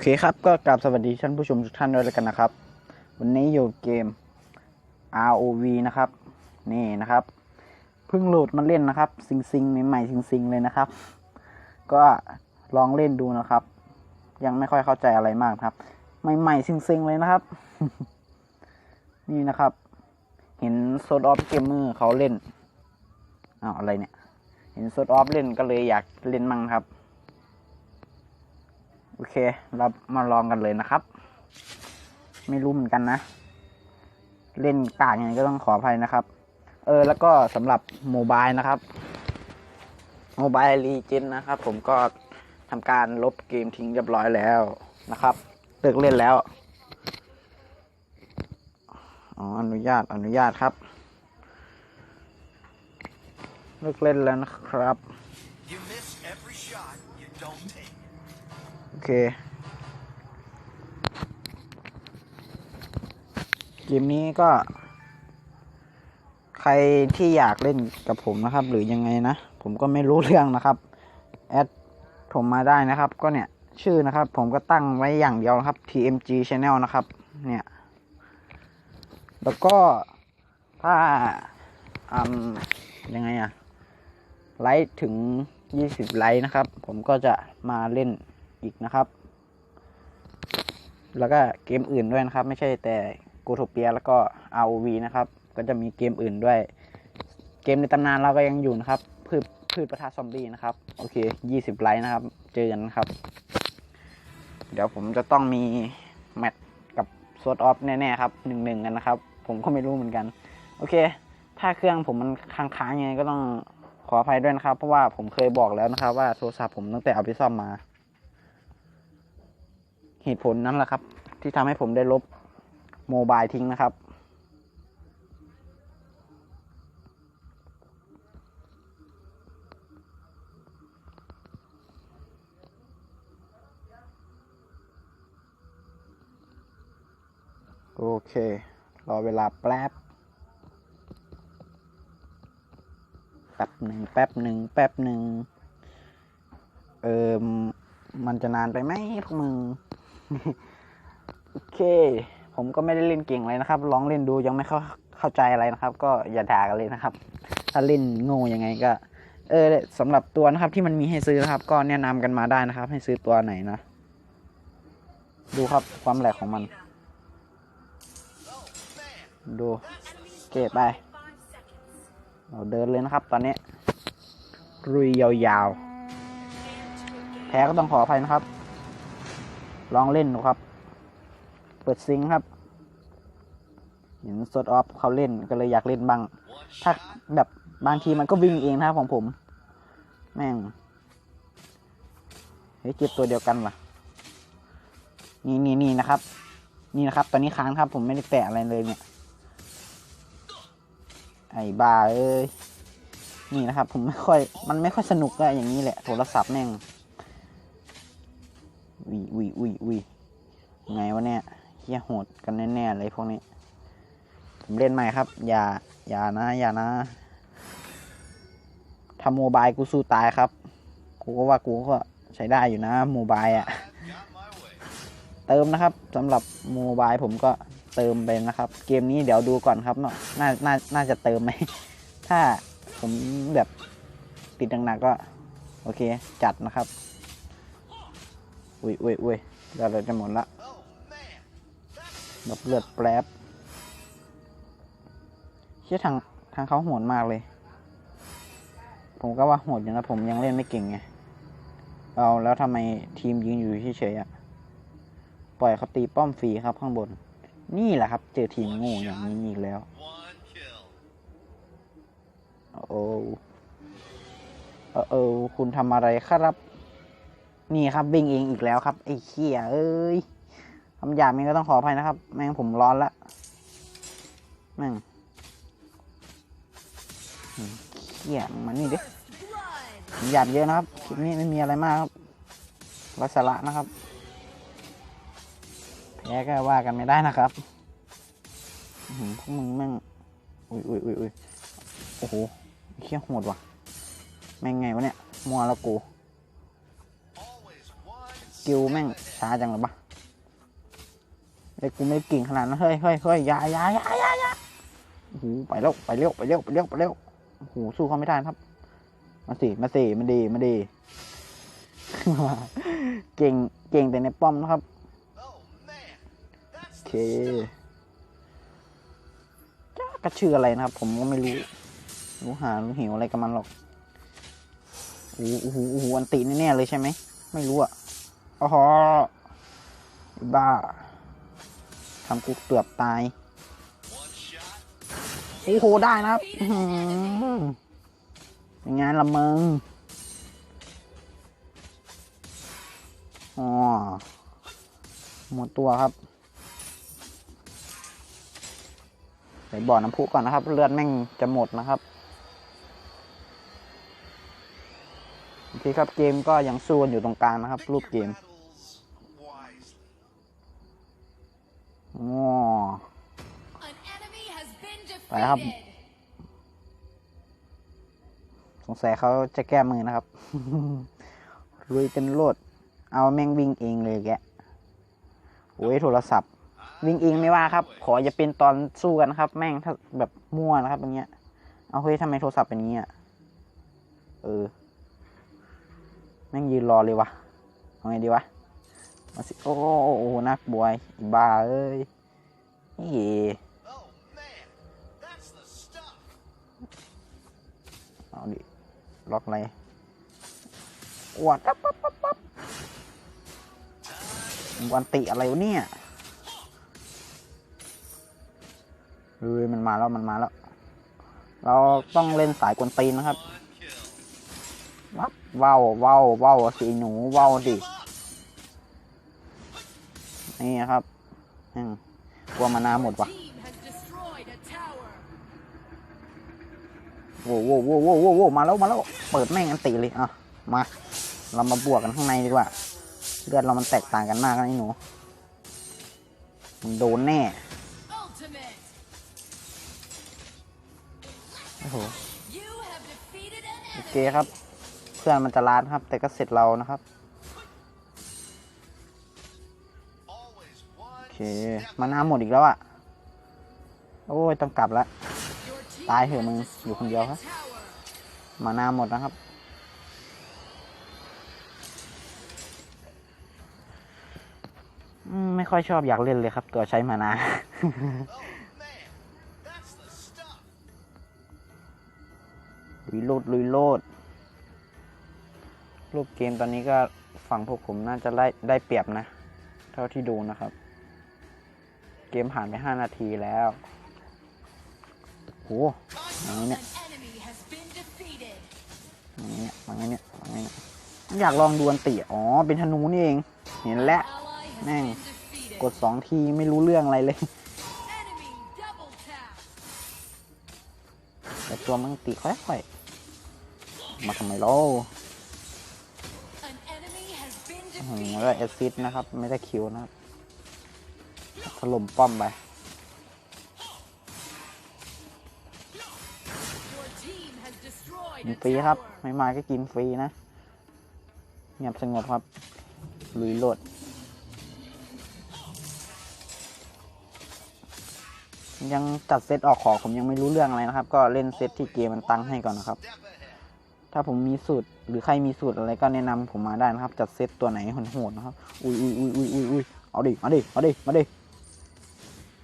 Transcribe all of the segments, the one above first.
อเคครับ ก็กราบสวัสดีท่านผู้ชมทุกท่านด้วยแล้วกันนะครับ วันนี้อยู่เกม ROV นะครับ นี่นะครับ เพิ่งโหลดมาเล่นนะครับ ซิงซิงใหม่ๆซิงซิงเลยนะครับ ก็ลองเล่นดูนะครับ ยังไม่ค่อยเข้าใจอะไรมากครับ ใหม่ๆซิงซิงเลยนะครับ นี่นะครับ เห็นโซดออฟเกมเมอร์เขาเล่นอ้าวอะไรเนี่ย เห็นโซดออฟเล่นก็เลยอยากเล่นมั่งครับ โอเค เรามาลองกันเลยนะครับ ไม่รู้เหมือนกันนะ เล่นกากยังไงก็ต้องขออภัยนะครับ เออ แล้วก็สำหรับโมบายนะครับโมบายรีเจนนะครับ ผมก็ทำการลบเกมทิ้งเรียบร้อยแล้วนะครับเลิกเล่นแล้วอ๋ออนุญาตอนุญาตครับเลิกเล่นแล้วนะครับ You miss every shot you don't take. เค เกมนี้ก็ ใครที่อยากเล่นกับผมนะครับ หรือยังไงนะ ผมก็ไม่รู้เรื่องนะครับ แอดผมมาได้นะครับ ก็เนี่ยชื่อนะครับ ผมก็ตั้งไว้อย่างเดียวนะครับ TMG Channel นะครับ เนี่ย แล้วก็ถ้าอืมยังไงอะไลค์ถึง 20 ไลค์นะครับ ผมก็จะมาเล่น อีกนะครับ แล้วก็เกมอื่นด้วยนะครับ ไม่ใช่แต่โกโทเปียแล้วก็ ROV นะครับ ก็จะมีเกมอื่นด้วย เกมในตำนานเราก็ยังอยู่นะครับ พืชพืชประทะซอมบี้นะครับ โอเค 20 ไลค์นะครับ เจอกันนะครับ เดี๋ยวผมจะต้องมีแมตช์กับโซดออฟแน่ๆครับหนึ่งหนึ่งกันนะครับ ผมก็ไม่รู้เหมือนกัน โอเค ถ้าเครื่องผมมันค้างๆยังไงก็ต้องขออภัยด้วยนะครับ เพราะว่าผมเคยบอกแล้วนะครับ ว่าโทรศัพท์ผมตั้งแต่เอาไปซ่อมมา เหตุผลนั้นแหละครับ ที่ทำให้ผมได้ลบโมบายทิ้งนะครับ โอเค รอเวลาแป๊บแป๊บหนึ่งแป๊บหนึ่งแป๊บหนึ่งเออมันจะนานไปไหมพวกมึง โอเค ผมก็ไม่ได้เล่นเก่งเลยนะครับ ลองเล่นดูยังไม่เข้าเข้าใจอะไรนะครับ ก็อย่าด่ากันเลยนะครับ ถ้าเล่นโง่ยังไงก็ เออสำหรับตัวนะครับที่มันมีให้ซื้อนะครับ ก็แนะนำกันมาได้นะครับ ให้ซื้อตัวไหนนะ ดูครับความแหลกของมัน ดูเก็บไปเราเดินเลยนะครับ ตอนนี้รุยยาวๆ แพ้ก็ต้องขออภัยนะครับ ลองเล่นดูครับ เปิดซิงครับ เห็นสดออฟเขาเล่นก็เลยอยากเล่นบ้าง ถ้าแบบบางทีมันก็วิ่งเองนะครับของผม แม่ง เฮ้ยเก็บตัวเดียวกันว่ะ นี่นี่นี่นะครับ นี่นะครับ ตอนนี้ค้างครับ ผมไม่ได้แตะอะไรเลยเนี่ย ไอ้บ้าเอ้ย นี่นะครับ ผมไม่ค่อย มันไม่ค่อยสนุกอะอย่างนี้แหละ โทรศัพท์แม่ง อุยอุยอุยอุยไงวะเนี่ยเฮียโหดกันแน่ๆเลยพวกนี้ ผมเล่นใหม่ครับ อย่า อย่านะ อย่านะทำโมบายกูสู้ตายครับ กูก็ว่ากูก็ใช้ได้อยู่นะโมบายอะ Got my way. เติมนะครับสำหรับโมบายผมก็เติมไปนะครับ เกมนี้เดี๋ยวดูก่อนครับเนาะน่าน่าน่าจะเติมไหม ถ้าผมแบบติดหนักๆก็ โอเค จัดนะครับ อุ้ยอุ้ยอุ้ยเราเราจะหมดละแบบเลือดแปรบเชื่อทางทางเขาโหดมากเลย ผมก็ว่าโหดอยู่นะผมยังเล่นไม่เก่งไงเอาแล้วทำไมทีมยืนอยู่เฉยๆอะปล่อยเขาตีป้อมฟรีครับข้างบน นี่แหละครับเจอทีมง่อย่างนี้อีกแล้ว โอ้เออเออคุณทำอะไรครับ นี่ครับวิ่งเองอีกแล้วครับไอ้เขี้ยเอ้ยคำหยาบมันก็ต้องขออภัยนะครับ แม่งผมร้อนละแม่งเขี้ยมึงมานี่ดิผมหยาบเยอะนะครับคลิปนี้ไม่มีอะไรมากครับรัสาระนะครับแพ้ก็ว่ากันไม่ได้นะครับหือพวกมึงแม่งอุ้ยอุ้ยอุ้ยอุ้ยโอ้โหเขี้ยโหดว่ะแม่งไงวะเนี่ยมัวล้วกู กิลแม่งช้าจังเลยปะเด็กกูไม่เก่งขนาดนั้นเฮ้ยเฮ้ยเฮ้ยยายายายายาโอ้โหไปเร็วไปเร็วไปเร็วไปเร็วไปเร็วโอ้โหสู้เขาไม่ได้นครับ มาสิมาสิมาดีมาดีเก่งเก่งแต่ในป้อมนะครับโอเคจ้ากระชื่ออะไรนะครับ ผมก็ไม่รู้รู้หารู้หิวอะไรกับมันหรอกโอ้โหโอ้โหอันติแน่เลยใช่ไหมไม่รู้อะ อ๋อไอ้บ้าทำกูเกือบตาย โอ้โห ได้นะครับอื้อหือเป็นไงละมึงอ๋อหมดตัวครับไปบ่อน้ำพุก่อนนะครับ เลือดแม่งจะหมดนะครับโอเคครับเกมก็ยังสู้กันอยู่ตรงกลางนะครับ รูปเกม ไปครับ defeated. สงสัยเขาจะแก้มือนะครับลุยเต็มโลด เอาแม่งวิ่งเองเลยแกโอ้ยโทรศัพท์ วิ่งเองไม่ว่าครับ ขออย่าเป็นตอนสู้กันนะครับ แม่งถ้าแบบมั่วนะครับอย่างเงี้ย เอาเฮ้ยทำไมโทรศัพท์เป็นอย่างเงี้ยเออ แม่งยืนรอเลยวะเอาไงดีวะ มาสิโอ้โหนักบวยบ้าเอ้ยนี่เอาดิล็อกอะไรวดปั๊บปั๊บปั๊บปั๊บวันติอะไรวะเนี่ยเฮ้ยมันมาแล้วมันมาแล้ว เราต้องเล่นสายกวนตีนนะครับวับว้าวว้าวว้าวสีหนูว้าวดิ นี่ครับกลัวมานาหมดว่ะโว้โว้โว้โว้โว้โว้มาแล้วมาแล้วเปิดแม่งอันตีเลยอะมา เรามาบวกกันข้างในดีกว่าเลือดเรามันแตกต่างกันมากนะไอ้หนูมันโดนแน่โอ้โหโอเคครับ เพื่อนมันจะล้านครับ แต่ก็เสร็จเรานะครับ มานาหมดอีกแล้วอะ โอ้ย ต้องกลับละ ตายเถอะมึง อยู่คนเดียวครับ มานาหมดนะครับ ไม่ค่อยชอบอยากเล่นเลยครับ ตัวใช้มานา Oh ลุยโลดลุยโลด รูปเกมตอนนี้ก็ฝั่งพวกผมน่าจะได้ได้เปรียบนะ เท่าที่ดูนะครับ เกมผ่านไปห้านาทีแล้วโหอย่างนี้เนี่ยอย่างนี้เนี่ยอย่างนี้เนี่ยอย่างนี้เนี่ยอยากลองดวลตีอ๋อ เป็นธนูนี่เอง เห็นแล้ว Ally has Nè. been defeated. กดสองทีไม่รู้เรื่องอะไรเลย แต่ตัวมันตีค่อยๆมาทำไมล่ะ An enemy has been โอ้โห defeated. ได้แอซิสต์นะครับ ไม่ได้คิวนะครับ ถล่มป้อมไป Your team has destroyed กิน a ฟรีครับ tower. ไม่มาก็กินฟรีนะเงียบสงบครับ ลุยโลดยังจัดเซตออกของผมยังไม่รู้เรื่องอะไรนะครับ ก็เล่นเซตที่เกมมันตั้งให้ก่อนนะครับ step ahead. ถ้าผมมีสูตรหรือใครมีสูตรอะไรก็แนะนำผมมาได้นะครับ จัดเซตตัวไหนโหดๆนะครับ อุ้ยอุ้ยอุ้ยอุ้ยอุ้ยอุ้ยเอาดิ มาดิ มาดิ มาดิ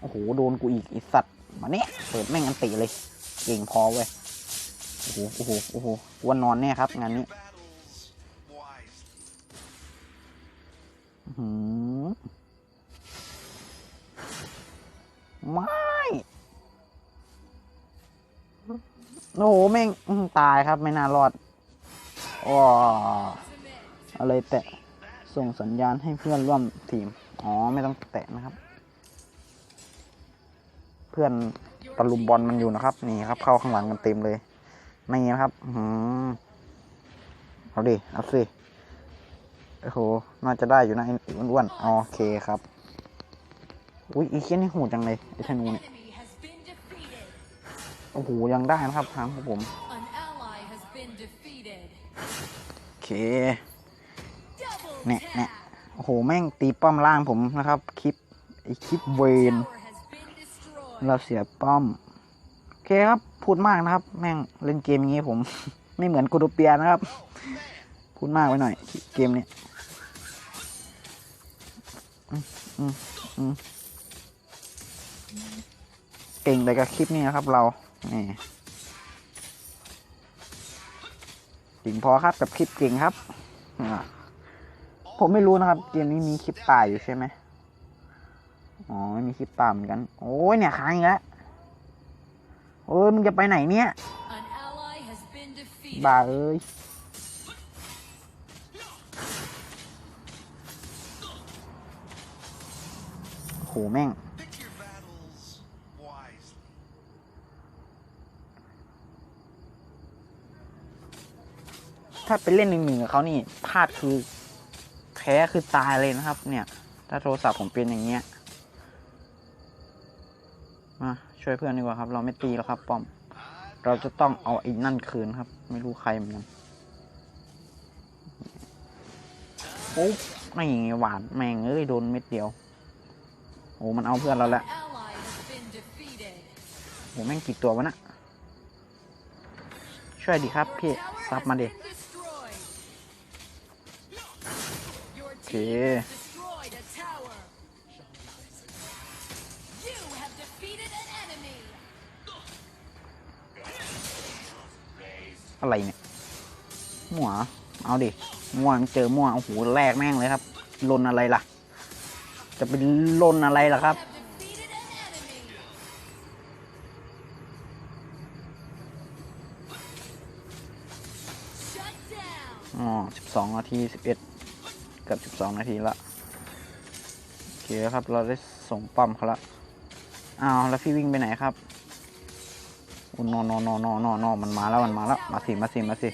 โอ้โหโดนกูอีกไอสัตว์มาเนี่ยเปิดแม่งอันติเลย เก่งพอเว้ยโอ้โหโอ้โหโอ้โหกวนนอนแน่ครับ งานนี้อื้อหืไม่โอ้โหแม่งตายครับไม่น่ารอดว้า Ultimate. อะไรแตะส่งสัญญาณให้เพื่อนร่วมทีม อ๋อ ไม่ต้องแตะนะครับ พื่อนตะลุมบอลมันอยู่นะครับ นี่ครับ เข้าข้างหลังกันเต็มเลยนี่นะครับอื้อหือเอาดิเอาสิโอ้โหน่าจะได้อยู่นะไอ้อ้วนๆโอเคครับอุ้ยอีเคียนี่หูจังเลยไอ้ธนูเนี่ยโอ้โหยังได้นะครับทางของผมโอเคเนี่ยเนี่ยโอ้โหแม่งตีป้อมล่างผมนะครับ คลิปไอคลิปเวน เราเสียป้อม โอเคครับ พูดมากนะครับ แม่งเล่นเกมอย่างงี้ผม ไม่เหมือนกูโดเปียนะครับ พูดมากไปหน่อย เกมเนี้ยเก่งแต่กับคลิปนี้นะครับ เรานี่เก่งพอครับกับคลิปเก่งครับ ผมไม่รู้นะครับ เกมนี้มีคลิปป่าอยู่ใช่ไหม อ๋อไม่มีคลิปป่าเหมือนกัน โอ้ยเนี่ยค้างอีกแล้วโอ้ยมึงจะไปไหนเนี่ย An ally has been defeated. บ้าเอ้ยโหแม่ง Pick your battles wisely. ถ้าไปเล่นหนึ่งหนึ่งกับเขานี่พลาดคือแพ้คือตายเลยนะครับ เนี่ย ถ้าโทรศัพท์ผมเป็นอย่างเงี้ย มาช่วยเพื่อนดีกว่าครับ เราไม่ตีแล้วครับ ป้อม เราจะต้องเอาไอ้นั่นคืนครับ ไม่รู้ใครเหมือนกันโอ้ไม่หวานแม่งเอ้ยโดนเม็ดเดียวโอ้มันเอาเพื่อนเราแล้ว An ally has been defeated. โหแม่งกี่ตัววะนะช่วยดิครับพี่ซับมาดิ been destroyed. Your team อะไรเนี่ยมั่วเอาดิมั่วมันเจอมั่วโอ้โหแลกแม่งเลยครับลนอะไรล่ะ จะเป็นลนอะไรล่ะครับอ๋อสิบสองนาทีสิบเอ็ดกับสิบสองนาทีละโอเคครับ เราได้ส่งป้อมเขาละอ้าวแล้วพี่วิ่งไปไหนครับ อุนนอนนอนนอนนอนอนอมันมาแล้วมันมาแล้วมาสิมาสิมาสิ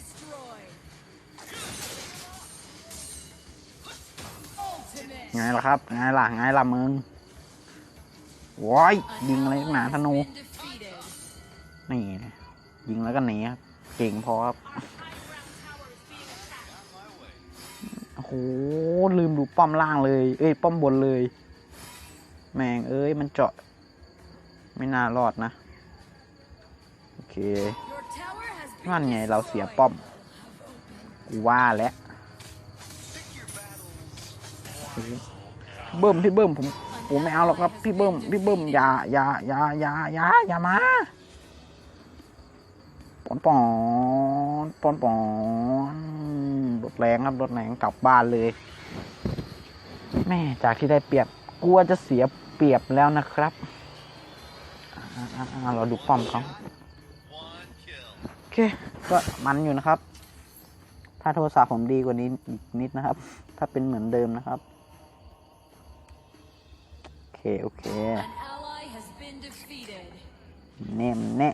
ไงล่ะครับไงล่ะไงล่ะมึงว้ายยิงอะไรหนาธนูนี่ยิงแล้วก็หนีครับเก่งพอครับโอ้โหลืมดูป้อมล่างเลย เอ้ยป้อมบนเลย แม่งเอ้ยมันเจาะ ไม่น่ารอดนะ เคนั่นไงเราเสียป้อมกูว่าแล้วเบิ้มพี่เบิ้มผมผมไม่เอาหรอกครับพี่เบิ้มพี่เบิ้มอย่าอย่าอย่าอย่าอย่าอย่ามาปอนปอนปอนปอนรถแรงครับรถแรงกลับบ้านเลยแม่จากที่ได้เปรียบกลัวจะเสียเปรียบแล้วนะครับเราดูป้อมเขา เค ก็มันอยู่นะครับ ถ้าโทรศัพท์ผมดีกว่านี้อีกนิดนะครับ ถ้าเป็นเหมือนเดิมนะครับ โอเค โอเค An ally has been defeated. แน่มแน่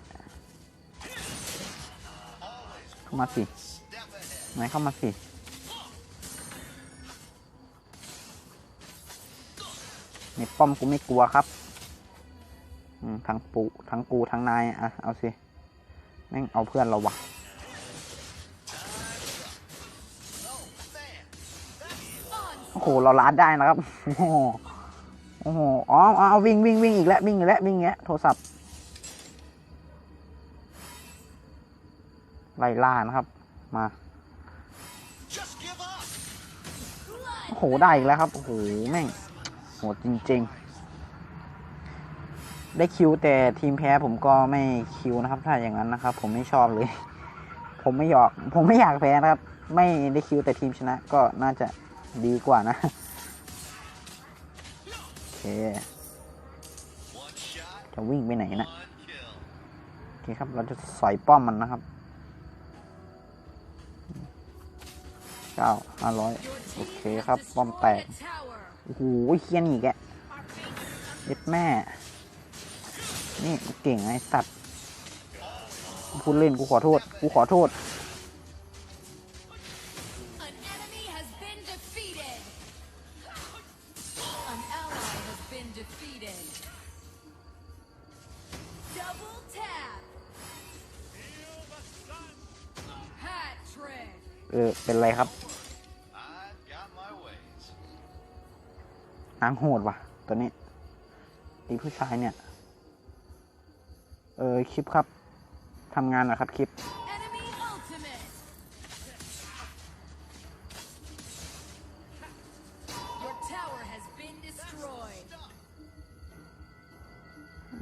เข้ามาสิไหนเข้ามาสิในป้อมกูไม่กลัวครับทั้งปูทั้งกูทั้งนาย อะ เอาสิ แม่งเอาเพื่อนเราวะโอ้โหเราลาดได้นะครับ โอ้โหโอ้โหอ๋อเอาวิ่งวิ่งวิ่งอีกแล้ววิ่งอีกแล้ววิ่งอีกแล้วโทรศัพท์ไล่ล่านะครับ มาโอ้โหได้อีกแล้วครับโอ้โหแม่งโหดจริง ๆ ได้คิวแต่ทีมแพ้ผมก็ไม่คิวนะครับ ถ้าอย่างนั้นนะครับ ผมไม่ชอบเลย ผมไม่อยากผมไม่อยากแพ้นะครับ ไม่ได้คิวแต่ทีมชนะ ก็น่าจะดีกว่านะโอเคจะวิ่งไปไหนนะโอเคครับ เราจะสอยป้อมมันนะครับเก้าห้าร้อยโอเคครับ ป้อมแตกโอ้โหเคียนอีกแกเย็ดแม่ นี่เก่งไอ้สัตว์พูดเล่นกูขอโทษ กูขอโทษ An enemy has been defeated. An ally has been defeated. Double tap. Hat trick. เออ เป็นไรครับ I've got my ways. นางโหดว่ะ ตัวนี้ตีผู้ชายเนี่ย เออคลิปครับทำงานนะครับคลิป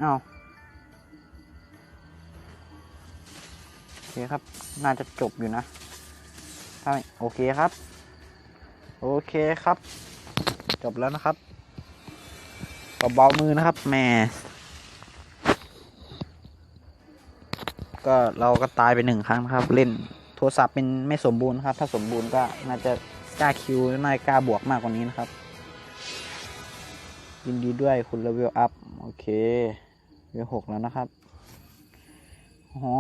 เอาโอเคครับ น่าจะจบอยู่นะถ้าไม่โอเคครับ โอเคครับ จบแล้วนะครับเบาๆมือนะครับแหม่ ก็เราก็ตายไปหนึ่งครั้งนะครับ เล่นโทรศัพท์เป็นไม่สมบูรณ์ครับ ถ้าสมบูรณ์ก็น่าจะกล้าคิวน่าจะกล้าบวกมากกว่านี้นะครับ ยินดีด้วยคุณเลเวลอัพ โอเคเลเวลหกแล้วนะครับอ๋อ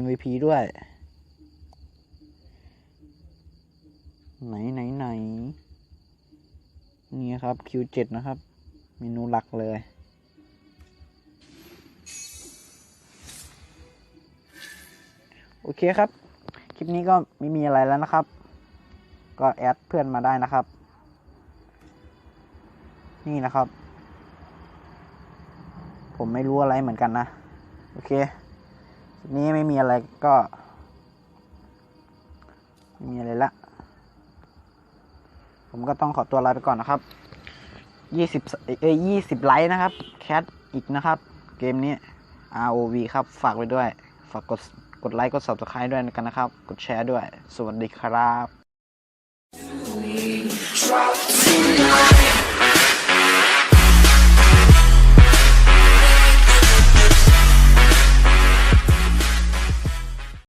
MVP ด้วย ไหนไหนไหนนี่ครับ Q7 นะครับ เมนูหลักเลย โอเคครับ คลิปนี้ก็ไม่มีอะไรแล้วนะครับ ก็แอดเพื่อนมาได้นะครับ นี่นะครับ ผมไม่รู้อะไรเหมือนกันนะ โอเค คลิปนี้ไม่มีอะไรก็ไม่มีอะไรละ ผมก็ต้องขอตัวลาไปก่อนนะครับยี่สิบเอ้ยยี่สิบไลค์นะครับ แคทอีกนะครับ เกมนี้ ROV ครับ ฝากไว้ด้วย ฝากกด กดไลค์กด subscribe ด้วยกันนะครับ กดแชร์ด้วย สวัสดีครับ Drop tonight.